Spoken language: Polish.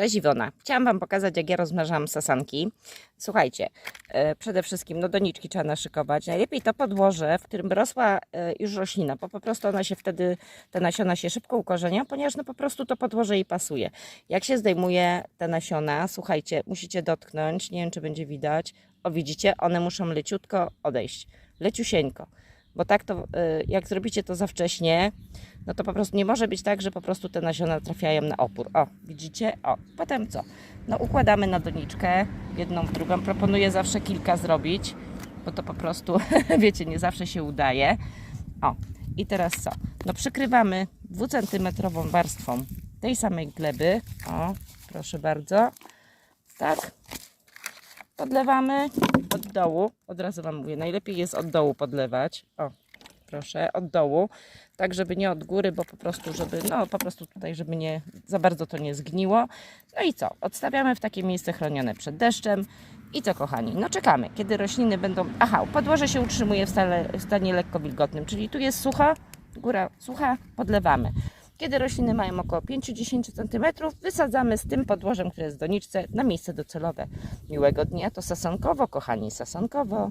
Cześć Iwona. Chciałam Wam pokazać, jak ja rozmnażam sasanki. Słuchajcie, e, przede wszystkim no doniczki trzeba naszykować. Najlepiej to podłoże, w którym rosła e, już roślina, bo po prostu ona się wtedy, te nasiona się szybko ukorzenią, ponieważ no po prostu to podłoże jej pasuje. Jak się zdejmuje te nasiona, słuchajcie, musicie dotknąć, nie wiem czy będzie widać. O widzicie, one muszą leciutko odejść, leciusieńko. Bo tak to, e, jak zrobicie to za wcześnie, no to po prostu nie może być tak, że po prostu te nasiona trafiają na opór. O, widzicie? O, potem co? No układamy na doniczkę, jedną w drugą. Proponuję zawsze kilka zrobić, bo to po prostu, wiecie, nie zawsze się udaje. O, i teraz co? No przykrywamy dwucentymetrową warstwą tej samej gleby. O, proszę bardzo. Tak. Podlewamy od dołu. Od razu Wam mówię, najlepiej jest od dołu podlewać. O, proszę, od dołu, tak żeby nie od góry, bo po prostu, żeby, no po prostu tutaj, żeby nie, za bardzo to nie zgniło. No i co? Odstawiamy w takie miejsce chronione przed deszczem. I co, kochani? No czekamy, kiedy rośliny będą... Aha, podłoże się utrzymuje w, stale, w stanie lekko wilgotnym, czyli tu jest sucha, góra sucha, podlewamy. Kiedy rośliny mają około 5-10 cm, wysadzamy z tym podłożem, które jest w doniczce, na miejsce docelowe. Miłego dnia, to sasonkowo, kochani, sasonkowo.